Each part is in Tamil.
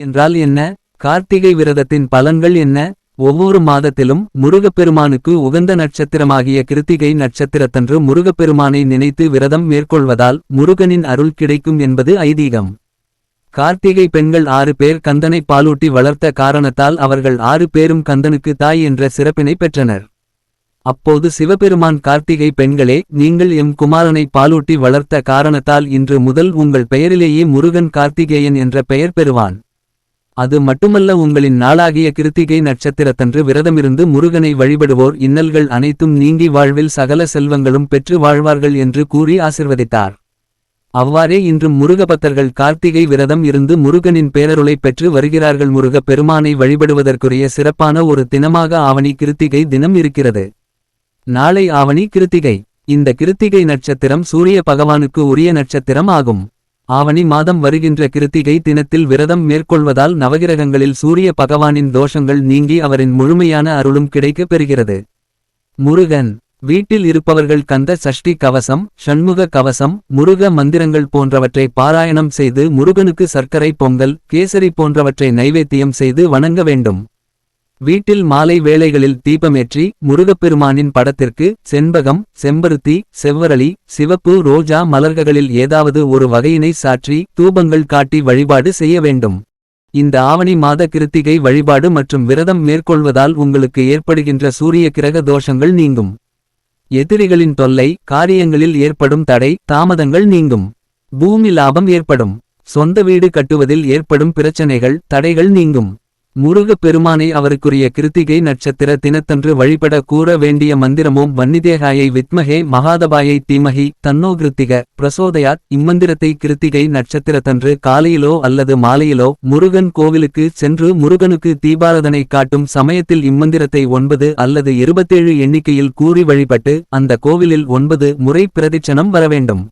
என்றால் என்ன? கார்த்திகை விரதத்தின் பலன்கள் என்ன? ஒவ்வொரு மாதத்திலும் முருகப்பெருமானுக்கு உகந்த நட்சத்திரமாகிய கிருத்திகை நட்சத்திரத்தன்று முருகப்பெருமானை நினைத்து விரதம் மேற்கொள்வதால் முருகனின் அருள் கிடைக்கும் என்பது ஐதீகம். கார்த்திகை பெண்கள் ஆறு பேர் கந்தனை பாலூட்டி வளர்த்த காரணத்தால் அவர்கள் ஆறு பேரும் கந்தனுக்கு தாய் என்ற சிறப்பினை பெற்றனர். அப்போது சிவபெருமான் கார்த்திகை பெண்களே நீங்கள் எம் குமாரனை பாலூட்டி வளர்த்த காரணத்தால் இன்று முதல் உங்கள் பெயரிலேயே முருகன் கார்த்திகேயன் என்ற பெயர் பெறுவான். அது மட்டுமல்ல உங்களின் நாளாகிய கிருத்திகை நட்சத்திரத்தன்று விரதமிருந்து முருகனை வழிபடுவோர் இன்னல்கள் அனைத்தும் நீங்கி வாழ்வில் சகல செல்வங்களும் பெற்று வாழ்வார்கள் என்று கூறி ஆசிர்வதித்தார். அவ்வாறே இன்றும் முருகபக்தர்கள் கார்த்திகை விரதம் இருந்து முருகனின் பேரருளை பெற்று வருகிறார்கள். முருக பெருமானை வழிபடுவதற்குரிய சிறப்பான ஒரு தினமாக ஆவணி கிருத்திகை தினம் இருக்கிறது. நாளை ஆவணி கிருத்திகை. இந்த கிருத்திகை நட்சத்திரம் சூரிய பகவானுக்கு உரிய நட்சத்திரம் ஆகும். ஆவணி மாதம் வருகின்ற கிருத்திகை தினத்தில் விரதம் மேற்கொள்வதால் நவகிரகங்களில் சூரிய பகவானின் தோஷங்கள் நீங்கி அவரின் முழுமையான அருளும் கிடைக்கப் பெறுகிறது. முருகன். வீட்டில் இருப்பவர்கள் கந்த சஷ்டி கவசம் ஷண்முக கவசம் முருக மந்திரங்கள் போன்றவற்றை பாராயணம் செய்து முருகனுக்கு சர்க்கரை பொங்கல் கேசரி போன்றவற்றை நைவேத்தியம் செய்து வணங்க வேண்டும். வீட்டில் மாலை வேளைகளில் தீபமேற்றி முருகப்பெருமானின் படத்திற்கு செண்பகம் செம்பருத்தி செவ்வரளி சிவப்பு ரோஜா மலர்களில் ஏதாவது ஒரு வகையினை சாற்றி தூபங்கள் காட்டி வழிபாடு செய்ய வேண்டும். இந்த ஆவணி மாத கிருத்திகை வழிபாடு மற்றும் விரதம் மேற்கொள்வதால் உங்களுக்கு ஏற்படுகின்ற சூரிய கிரக தோஷங்கள் நீங்கும். எதிரிகளின் தொல்லை காரியங்களில் ஏற்படும் தடை தாமதங்கள் நீங்கும். பூமி லாபம் ஏற்படும். சொந்த வீடு கட்டுவதில் ஏற்படும் பிரச்சனைகள் தடைகள் நீங்கும். முருகப் பெருமானை அவருக்குரிய கிருத்திகை நட்சத்திர தினத்தன்று வழிபட கூற வேண்டிய மந்திரமும் வன்னிதேகாயை வித்மகே மகாதபாயை தீமகி தன்னோ கிருத்திக பிரசோதயாத். இம்மந்திரத்தை கிருத்திகை நட்சத்திரத்தன்று காலையிலோ அல்லது மாலையிலோ முருகன் கோவிலுக்கு சென்று முருகனுக்கு தீபாரதனை காட்டும் சமயத்தில் இம்மந்திரத்தை ஒன்பது அல்லது இருபத்தேழு எண்ணிக்கையில் கூறி வழிபட்டு அந்த கோவிலில் ஒன்பது முறை பிரதிச்சனம் வரவேண்டும்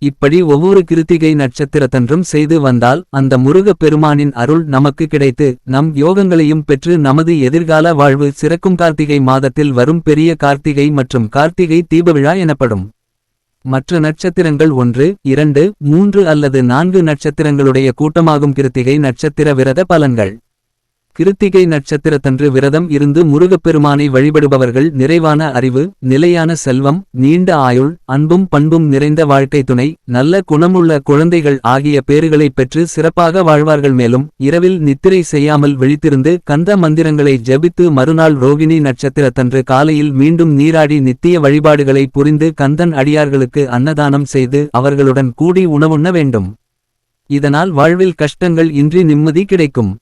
இப்படி ஒவ்வொரு கிருத்திகை நட்சத்திரத்தன்றும் செய்து வந்தால் அந்த முருகப் பெருமானின் அருள் நமக்கு கிடைத்து நம் யோகங்களையும் பெற்று நமது எதிர்கால வாழ்வு சிறக்கும் கார்த்திகை மாதத்தில் வரும் பெரிய கார்த்திகை மற்றும் கார்த்திகை தீபவிழா எனப்படும். மற்ற நட்சத்திரங்கள் ஒன்று இரண்டு மூன்று அல்லது நான்கு நட்சத்திரங்களுடைய கூட்டமாகும் கிருத்திகை நட்சத்திர விரத பலன்கள். கிருத்திகை நட்சத்திரத்தன்று விரதம் இருந்து முருகப்பெருமானை வழிபடுபவர்கள் நிறைவான அறிவு நிலையான செல்வம் நீண்ட ஆயுள் அன்பும் பண்பும் நிறைந்த வாழ்க்கை துணை நல்ல குணமுள்ள குழந்தைகள் ஆகிய பேறுகளை பெற்று சிறப்பாக வாழ்வார்கள். மேலும் இரவில் நித்திரை செய்யாமல் விழித்திருந்து கந்த மந்திரங்களை ஜபித்து மறுநாள் ரோகிணி நட்சத்திரத்தன்று காலையில் மீண்டும் நீராடி நித்திய வழிபாடுகளை புரிந்து கந்தன் அடியார்களுக்கு அன்னதானம் செய்து அவர்களுடன் கூடி உணவுண்ண வேண்டும். இதனால் வாழ்வில் கஷ்டங்கள் இன்றி நிம்மதி கிடைக்கும்.